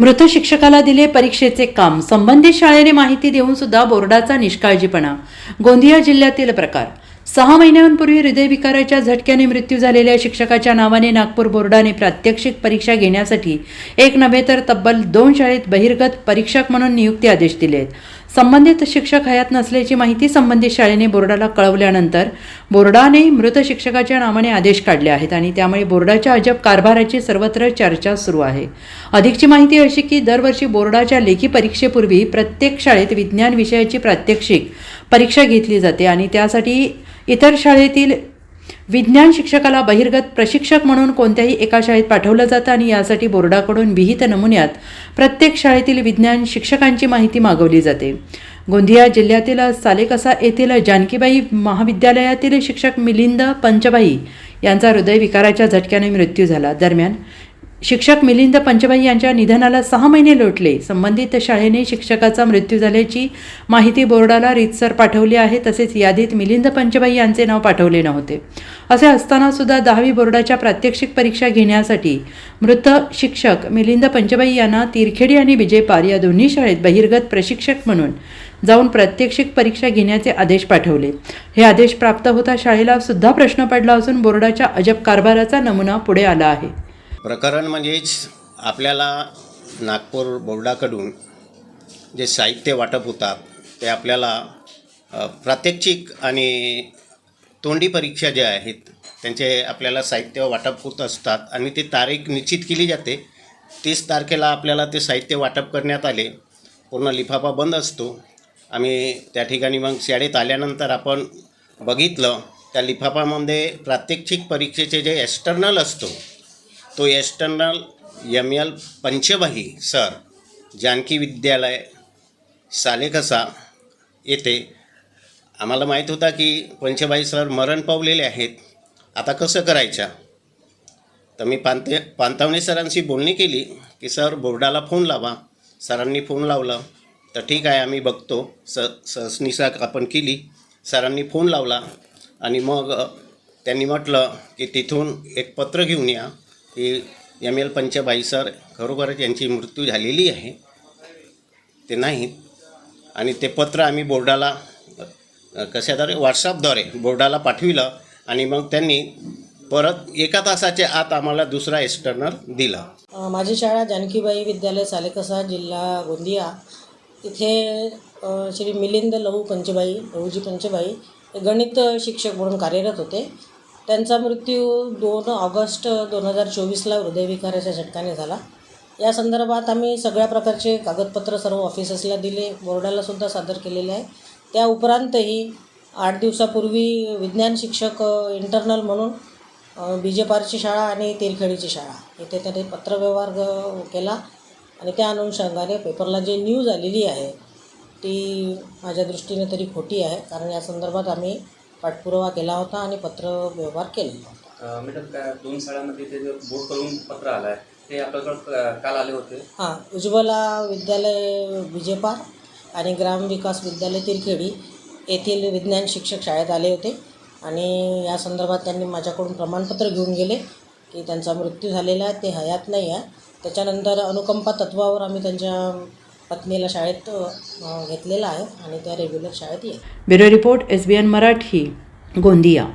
मृत शिक्षकाला दिले परीक्षेचे काम. संबंधित शाळेने माहिती देऊन सुद्धा बोर्डाचा निष्काळजीपणा. गोंदिया जिल्ह्यातील प्रकार. सहा महिन्यांपूर्वी हृदयविकाराच्या झटक्याने मृत्यू झालेल्या शिक्षकाच्या नावाने नागपूर बोर्डाने प्रात्यक्षिक परीक्षा घेण्यासाठी एक नव्हे तर तब्बल दोन शाळेत बहिर्गत परीक्षक म्हणून नियुक्ती आदेश दिले संबंधित शिक्षक हयात नसल्याची माहिती संबंधित शाळेने बोर्डाला कळवल्यानंतर बोर्डाने मृत शिक्षकाच्या नावाने आदेश काढले आहेत आणि त्यामुळे बोर्डाच्या अजब कारभाराची सर्वत्र चर्चा सुरू आहे. अधिकची माहिती अशी की दरवर्षी बोर्डाच्या लेखी परीक्षेपूर्वी प्रत्येक शाळेत विज्ञान विषयाची प्रात्यक्षिक परीक्षा घेतली जाते आणि त्यासाठी इतर शाळेतील विज्ञान शिक्षकाला बहिर्गत प्रशिक्षक म्हणून कोणत्याही एका शाळेत पाठवलं जातं आणि यासाठी बोर्डाकडून विहित नमुन्यात प्रत्येक शाळेतील विज्ञान शिक्षकांची माहिती मागवली जाते. गोंदिया जिल्ह्यातील सालेकसा येथील जानकीबाई महाविद्यालयातील शिक्षक मिलिंद पंचबाई यांचा हृदयविकाराच्या झटक्याने मृत्यू झाला. दरम्यान शिक्षक मिलिंद पंचबाई यांच्या निधनाला सहा महिने लोटले. संबंधित शाळेने शिक्षकाचा मृत्यू झाल्याची माहिती बोर्डाला रीतसर पाठवली आहे. तसेच यादीत मिलिंद पंचबाई यांचे नाव पाठवले नव्हते. असे असताना सुद्धा दहावी बोर्डाच्या प्रात्यक्षिक परीक्षा घेण्यासाठी मृत शिक्षक मिलिंद पंचबाई यांना तिरखेडी आणि विजयपार या दोन्ही शाळेत बहिर्गत प्रशिक्षक म्हणून जाऊन प्रात्यक्षिक परीक्षा घेण्याचे आदेश पाठवले. हे आदेश प्राप्त होता शाळेला सुद्धा प्रश्न पडला असून बोर्डाच्या अजब कारभाराचा नमुना पुढे आला आहे. प्रकरण म्हणजेच आपल्याला नागपूर बोर्डाकडून जे साहित्य वाटप होतात ते आपल्याला प्रात्यक्षिक आणि तोंडी परीक्षा ज्या आहेत त्यांचे आपल्याला साहित्य वाटप होत असतात आणि ती तारीख निश्चित केली जाते. तीस तारखेला आपल्याला ते साहित्य वाटप करण्यात आले. पूर्ण लिफाफा बंद असतो. आम्ही त्या ठिकाणी मग शाळेत आल्यानंतर आपण बघितलं त्या लिफाफामध्ये प्रात्यक्षिक परीक्षेचे जे एक्स्टर्नल असतो तो external M L Panchwahi sir Janaki Vidyalaya Saleksa येथे. आम्हाला माहीत होता की पंचबाई सर मरण पावलेले आहेत. आता कसं करायचं? तर मी पांते पांतावणे सरांशी बोलणी केली की सर बोर्डाला फोन लावा. सरांनी फोन लावला. तर ठीक आहे आम्ही बघतो. स सहसनिसा आपण केली. सरांनी फोन लावला आणि मग त्यांनी म्हटलं की तिथून एक पत्र घेऊन या. ते एम एल पंचबाई सर खरोखरच यांची मृत्यू झालेली आहे. ते नाहीत. आणि ते पत्र आम्ही बोर्डाला कशाद्वारे व्हॉट्सअपद्वारे बोर्डाला पाठविलं आणि मग त्यांनी परत एका तासाच्या आत आम्हाला दुसरा एक्सटर्नल दिला. माझी शाळा जानकीबाई विद्यालय सालेकसा जिल्हा गोंदिया. इथे श्री मिलिंद लहू पंचबाई लहूजी पंचबाई हे गणित शिक्षक म्हणून कार्यरत होते. त्यांचा मृत्यू दोन ऑगस्ट दोन हजार चोवीसला हृदयविकाराच्या झटकाने झाला. या संदर्भात आम्ही सगळ्या प्रकारचे कागदपत्र सर्व ऑफिसर्सला दिले बोर्डालासुद्धा सादर केलेले आहे. त्या उपरांतही आठ दिवसापूर्वी विज्ञान शिक्षक इंटरनल म्हणून बी जे शाळा आणि तेरखेडीची शाळा. इथे त्याने पत्रव्यवहार केला आणि त्या अनुषंगाने पेपरला जी न्यूज आलेली आहे ती माझ्या दृष्टीने तरी खोटी आहे. कारण या संदर्भात आम्ही पाठपुरावा केला होता आणि पत्र व्यवहार केलेला होता. मॅडम काय दोन शाळांमध्ये ते जे बोर्ड करून पत्र आलं आहे ते आपल्याकडं काल आले होते? हां उज्ज्वला विद्यालय विजेपार आणि ग्रामविकास विद्यालय तिरखेडी येथील विज्ञान शिक्षक शाळेत आले होते आणि या संदर्भात त्यांनी माझ्याकडून प्रमाणपत्र घेऊन गेले की त्यांचा मृत्यू झालेला आहे ते हयात नाही आहे. त्याच्यानंतर अनुकंपा तत्वावर आम्ही त्यांच्या पत्नीला शाळेत घेतलेला आहे आणि त्या रेग्युलर शाळेत येईल. Bureau report S B N Marathi Gondia.